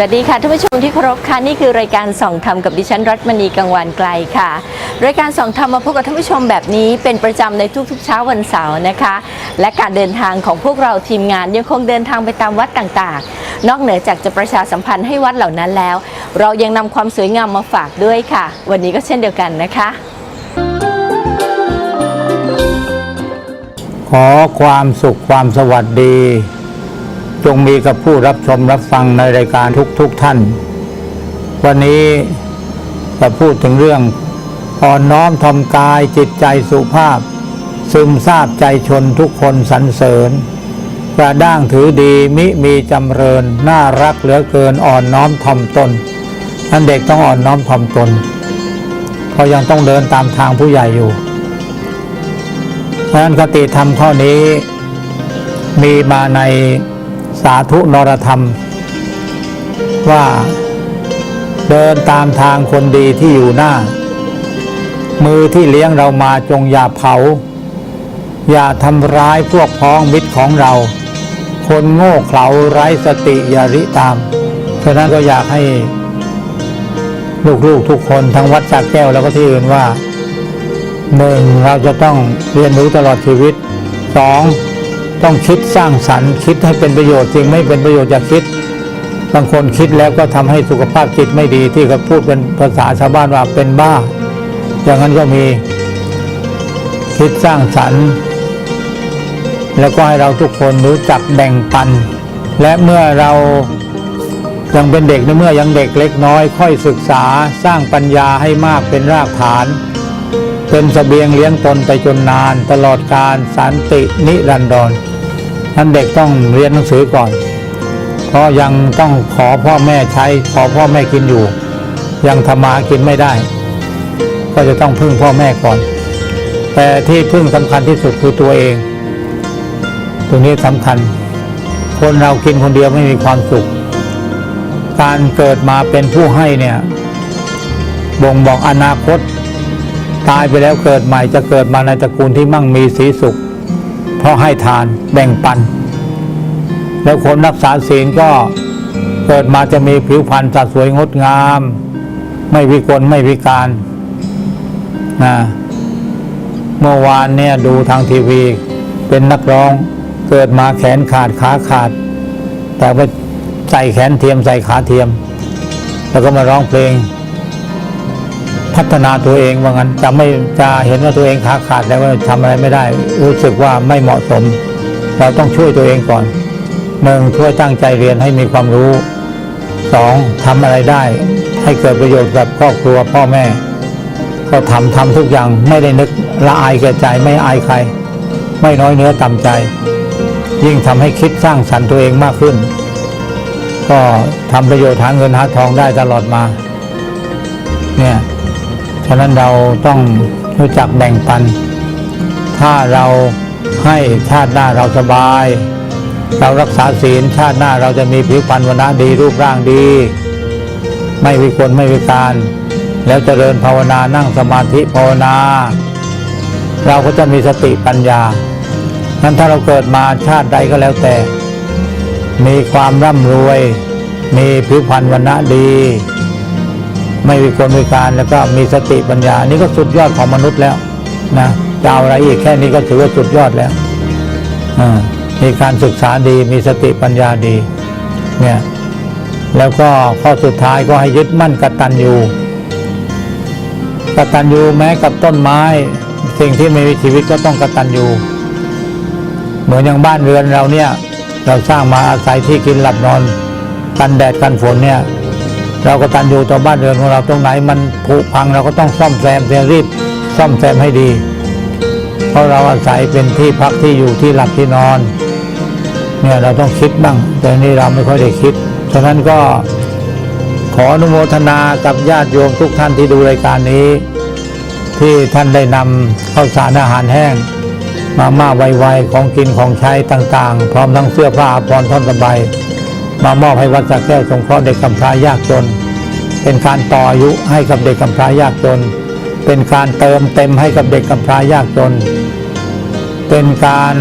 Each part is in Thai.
สวัสดีค่ะท่านผู้ชมที่เคารพค่ะนี่คือรายการส่องธรรมกับดิฉันรัตมณีกังวานไกลค่ะ รายการส่องธรรมมาพบกับท่านผู้ชมแบบนี้เป็นประจำในทุกๆ เช้าวันเสาร์นะคะ และการเดินทางของพวกเราทีมงานยังคงเดินทางไปตามวัดต่างๆ นอกเหนือจากจะประชาสัมพันธ์ให้วัดเหล่านั้นแล้ว เรายังนำความสวยงามมาฝากด้วยค่ะ วันนี้ก็เช่นเดียวกันนะคะ ขอความสุขความสวัสดี จงมีกับผู้รับชมรับฟังในรายการทุกๆทท่าน วันนี้จะพูดถึงเรื่องอ่อนน้อมทำกายจิตใจสุภาพ ซึมซาบใจชนทุกคนสรรเสริญกระด้างถือดีมิมีจำเริญ น่ารักเหลือเกินอ่อนน้อมถ่อมตนนั่นเด็กต้องอ่อนน้อมถ่อมตนเพราะยังต้องเดินตามทางผู้ใหญ่อยู่เพราะนั้นคติธรรมข้อนี้มีมาใน สาธุนรธรรม ว่าเดินตามทางคนดีที่อยู่หน้า มือที่เลี้ยงเรามาจงอย่าเผา อย่าทำร้ายพวกพ้องมิตรของเรา คนโง่เขลาไร้สติอย่าริตามเพราะฉะนั้นก็อยากให้ ลูกๆทุกคนทั้งวัดจากแก้วแล้วก็ที่อื่นว่าหนึ่งเราจะต้องเรียนรู้ตลอดชีวิตสอง ต้องคิดสร้างสรรค์คิดให้เป็นประโยชน์จริงไม่เป็นประโยชน์อย่าคิด บางคนคิดแล้วก็ทำให้สุขภาพจิตไม่ดีที่เขาพูดเป็นภาษาชาวบ้านว่าเป็นบ้า อย่างนั้นก็มีคิดสร้างสรรค์ แล้วก็ให้เราทุกคนรู้จักแบ่งปัน และเมื่อเรายังเป็นเด็กในเมื่อยังเด็กเล็กน้อย ค่อยศึกษาสร้างปัญญาให้มากเป็นรากฐาน เป็นสเสบียงเลี้ยงตนไปจนนาน ตลอดการสันตินิรันดร ท่านเด็กต้องเรียนหนังสือก่อน เพราะยังต้องขอพ่อแม่ใช้ขอพ่อแม่กินอยู่ ยังทำมาหากินไม่ได้ ก็จะต้องพึ่งพ่อแม่ก่อน แต่ที่พึ่งสำคัญที่สุดคือตัวเอง ตรงนี้สำคัญ คนเรากินคนเดียวไม่มีความสุข การเกิดมาเป็นผู้ให้เนี่ยบ่งบอกอนาคต ตายไปแล้วเกิดใหม่จะเกิดมาในตระกูลที่มั่งมีสีสุข เพราะให้ทานแบ่งปัน แล้วคนรักษาศีลก็เกิดมาจะมีผิวพรรณสัดสวยงดงาม ไม่วิกลไม่วิการนะเมื่อวานเนี่ยดูทางทีวี เป็นนักร้องเกิดมาแขนขาดขาขาด แต่ไปใส่แขนเทียมใส่ขาเทียม แล้วก็มาร้องเพลง พัฒนาตัวเองว่างั้นจะไม่จะเห็นว่าตัวเองขาขาดแล้วว่าทำอะไรไม่ได้ รู้สึกว่าไม่เหมาะสม เราต้องช่วยตัวเองก่อนหนึ่งช่วยตั้งใจเรียนให้มีความรู้สองทำอะไรได้ ให้เกิดประโยชน์กับครอบครัวพ่อแม่ ก็ทำทำทุกอย่างไม่ได้นึกละอายแก่ใจไม่อายใคร ไม่น้อยเนื้อต่ำใจ ยิ่งทำให้คิดสร้างสรรค์ตัวเองมากขึ้น ก็ทำประโยชน์หาเงินหาทองได้ตลอดมา ฉะนั้นเราต้องรู้จักแบ่งปัน ถ้าเราให้ชาติหน้าเราสบาย เรารักษาศีลชาติหน้าเราจะมีผิวพรรณวันนะดีรูปร่างดี ไม่วิกลไม่วิการ แล้วเจริญภาวนานั่งสมาธิภาวนา เราก็จะมีสติปัญญานั้นถ้าเราเกิดมาชาติใดก็แล้วแต่ มีความร่ำรวย มีผิวพรรณวันนะดี ไม่มีคนมีการแล้วก็มีสติปัญญา นี่ก็สุดยอดของมนุษย์แล้วนะจะเอาอะไรอีกแค่นี้ก็ถือว่าสุดยอดแล้วมีการศึกษาดีมีสติปัญญาดี เนี่ย แล้วก็ข้อสุดท้ายก็ให้ยึดมั่นกตัญญูกตัญญูแม้กับต้นไม้ สิ่งที่ไม่มีชีวิตก็ต้องกตัญญูเหมือนอย่างบ้านเรือนเราเนี่ย เราสร้างมาอาศัยที่กินหลับนอน กันแดดกันฝนเนี่ย เราก็ตันอยู่ต่อบ้านเรือนของเราตรงไหนมันผุพังเราก็ต้องซ่อมแซมเสียรีบซ่อมแซมให้ดี เพราะเราอาศัยเป็นที่พักที่อยู่ที่หลับที่นอน เนี่ยเราต้องคิดบ้าง แต่นี่เราไม่ค่อยได้คิด ฉะนั้นก็ขออนุโมทนากับญาติโยมทุกท่านที่ดูรายการนี้ ที่ท่านได้นำข้าวสารอาหารแห้ง มาม่าไวๆของกินของใช้ต่างๆ พร้อมทั้งเสื้อผ้าอาภรท่อนสบาย มามอบให้วัดสระแก้วสงเคราะห์เด็กกำพร้ายากจน เป็นการต่ออายุให้กับเด็กกำพร้ายากจน เป็นการเติมเต็มให้กับเด็กกำพร้ายากจน เป็นการ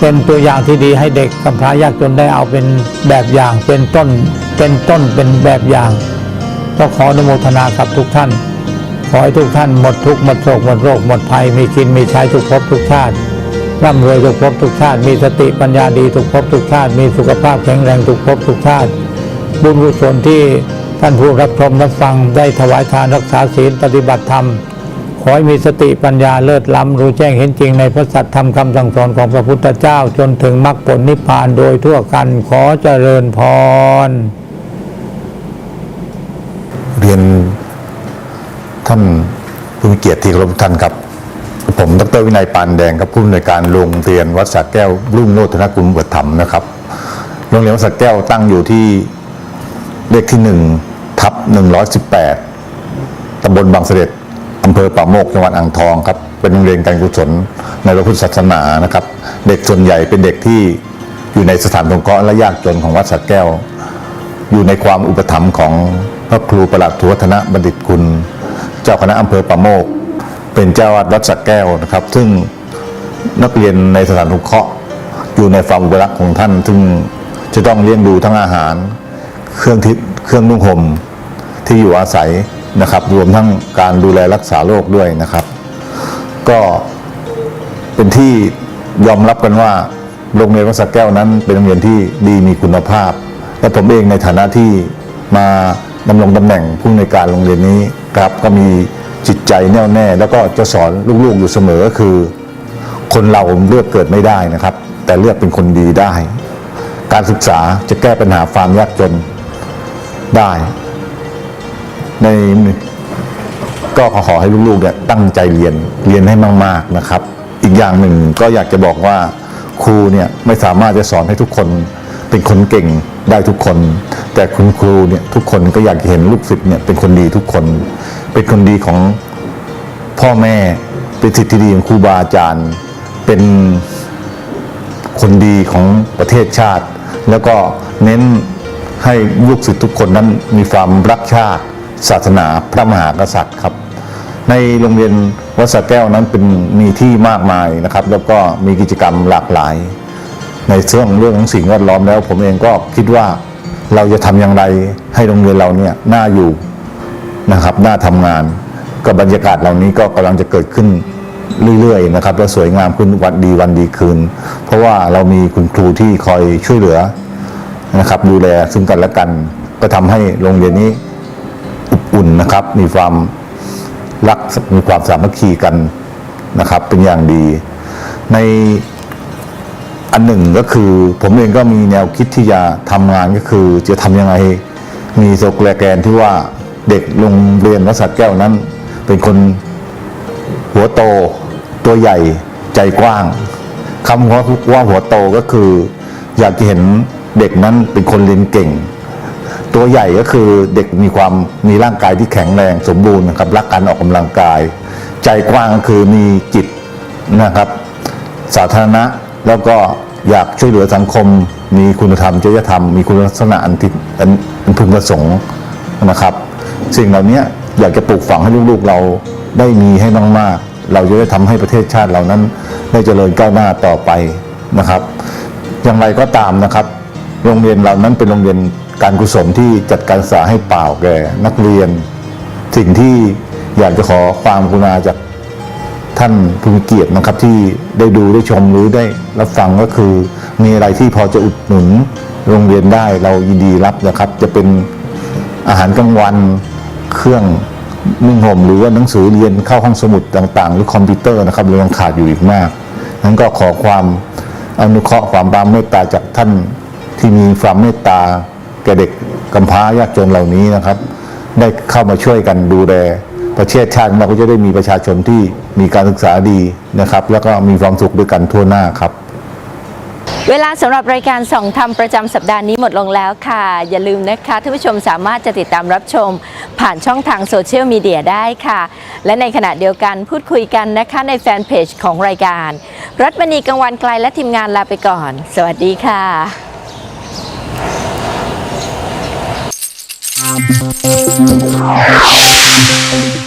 เป็นตัวอย่างที่ดีให้เด็กกำพร้ายากจนได้เอาเป็นแบบอย่างเป็นต้นเป็นต้นเป็นแบบอย่างก็ขออนุโมทนากับทุกท่าน ขอให้ทุกท่านหมดทุกข์หมดโศกหมดโรคหมดภัยมีกินมีใช้ทุกภพทุกชาติ ร่ำรวยทุกภพทุกชาติ มีสติปัญญาดีทุกภพทุกชาติ มีสุขภาพแข็งแรงทุกภพทุกชาติ บุญกุศลที่ท่านผู้รับชมรับฟังได้ถวายทานรักษาศีลปฏิบัติธรรม ขอให้มีสติปัญญาเลิศล้ำรู้แจ้งเห็นจริงในพระสัตธรรมคำสั่งสอนของพระพุทธเจ้าจนถึงมรรคผลนิพพานโดยทั่วกันขอเจริญพร เรียนท่านผู้มีเกียรติที่เคารพท่านครับ ผมดรวินัยปานแดงครับผู้อำนวยการโรงเรียนวัดสระแก้วรุ่งโรจนกุลบุตรธรรมนะครับ โรงเรียนวัดสระแก้วตั้งอยู่ที่เลขที่หนึ่งทับหนึ่งร้อยสิบแปดตำบลบางเสด็จอำเภอป่าโมกจังหวัดอ่างทองครับ เป็นโรงเรียนการกุศลในพระพุทธศาสนานะครับ เด็กส่วนใหญ่เป็นเด็กที่อยู่ในสถานสงเคราะห์และยากจนของวัดสระแก้ว อยู่ในความอุปถัมภ์ของพระครูประหลัดทุวัฒนบัณฑิตคุณ เจ้าคณะอำเภอป่าโมก เป็นเจ้าอาวาดวัดสระแก้วนะครับ ซึ่งนักเรียนในสถานสงเคราะห์อยู่ในความอุปรักของท่าน ซึ่งจะต้องเลี้ยงดูทั้งอาหาร เครื่องทิศเครื่องนุ่งห่มที่อยู่อาศัยนะครับ รวมทั้งการดูแลรักษาโรคด้วยนะครับ ก็เป็นที่ยอมรับกันว่าโรงเรียนวัดสระแก้วนั้นเป็นโรงเรียนที่ดีมีคุณภาพ และผมเองในฐานะที่มาดำรงตำแหน่งผู้ในการโรงเรียนนี้ครับก็มี จิตใจแน่วแน่ แล้วก็จะสอนลูกๆอยู่เสมอคือ คนเราเลือกเกิดไม่ได้นะครับ แต่เลือกเป็นคนดีได้ การศึกษาจะแก้ปัญหาความยากจนได้ ในก็ขอให้ลูกๆเนี่ยตั้งใจเรียนเรียนให้มาก ๆนะครับ อีกอย่างหนึ่งก็อยากจะบอกว่าครูเนี่ยไม่สามารถจะสอนให้ทุกคนเป็นคนเก่งได้ทุกคน แต่คุณครูเนี่ยทุกคนก็อยากเห็นลูกศิษย์เนี่ยเป็นคนดีทุกคน เป็นคนดีของพ่อแม่ เป็นสิทธิดีของครูบาอาจารย์ เป็นคนดีของประเทศชาติ แล้วก็เน้นให้ลูกศิษย์ทุกคนนั้นมีความรักชาติ ศาสนาพระมหากษัตริย์ครับ ในโรงเรียนวัดสะแก้วนั้นเป็นมีที่มากมายนะครับ แล้วก็มีกิจกรรมหลากหลาย ในเรื่องเรื่องของสิ่งแวดล้อมแล้ว ผมเองก็คิดว่าเราจะทำอย่างไรให้โรงเรียนเราเนี่ยน่าอยู่ นะครับน่าทำงานก็บรรยากาศเหล่านี้ก็กำลังจะเกิดขึ้นเรื่อยๆนะครับและสวยงามขึ้นวันดีวันดีคืน เพราะว่าเรามีคุณครูที่คอยช่วยเหลือนะครับดูแลซึ่งกันและกัน ก็ทำให้โรงเรียนนี้อบอุ่นนะครับ มีความรักมีความสามัคคีกันนะครับ เป็นอย่างดี ในอันหนึ่งก็คือ ผมเองก็มีแนวคิดที่จะทำงานก็คือ จะทำยังไงมีโซแกลแกนที่ว่า เด็กโรงเรียนวัดสระแก้วนั้น เป็นคนหัวโตตัวใหญ่ใจกว้างคำว่าว่าหัวโตก็คือ อยากจะเห็นเด็กนั้นเป็นคนเรียนเก่ง ตัวใหญ่ก็คือเด็กมีความมีร่างกายที่แข็งแรงสมบูรณ์นะครับรักการออกกำลังกาย ใจกว้างก็คือมีจิตนะครับ สาธารณะแล้วก็อยากช่วยเหลือสังคม มีคุณธรรมจริยธรรม มีคุณลักษณะอันที่อันพึงประสงค์นะครับ สิ่งเหล่านี้อยากจะปลูกฝังให้ลูกๆเราได้มีให้มากๆเราจะได้ทำให้ประเทศชาติเรานั้น ได้เจริญก้าวหน้าต่อไปนะครับ อย่างไรก็ตามนะครับ โรงเรียนเรานั้นเป็นโรงเรียนการกุศลที่จัดการศึกษาให้เปล่าแก่นักเรียน สิ่งที่อยากจะขอความกรุณาจากท่านผู้มีเกียรตินะครับที่ได้ดูได้ชมหรือได้รับฟังก็คือ มีอะไรที่พอจะอุดหนุนโรงเรียนได้เรายินดีรับนะครับ จะเป็นอาหารกลางวัน เครื่องนุ่งห่มหรือว่าหนังสือเรียนเข้าห้องสมุดต่างๆ หรือคอมพิวเตอร์นะครับเรายังขาดอยู่อีกมากนั้นก็ขอความอนุเคราะห์ความบามเมตตาจากท่านที่มีความเมตตาแก่เด็กกำพร้ายากจนเหล่านี้นะครับ ได้เข้ามาช่วยกันดูแลประเทศชาติเราก็จะได้มีประชาชนที่มีการศึกษาดีนะครับ แล้วก็มีความสุขด้วยกันทั่วหน้าครับ เวลาสำหรับรายการส่องธรรมประจำสัปดาห์นี้หมดลงแล้วค่ะ อย่าลืมนะคะท่านผู้ชมสามารถจะติดตามรับชม ผ่านช่องทางโซเชียลมีเดียได้ค่ะ และในขณะเดียวกันพูดคุยกันนะคะในแฟนเพจของรายการ รัฐมณีกังวันไกลและทีมงานลาไปก่อน สวัสดีค่ะเ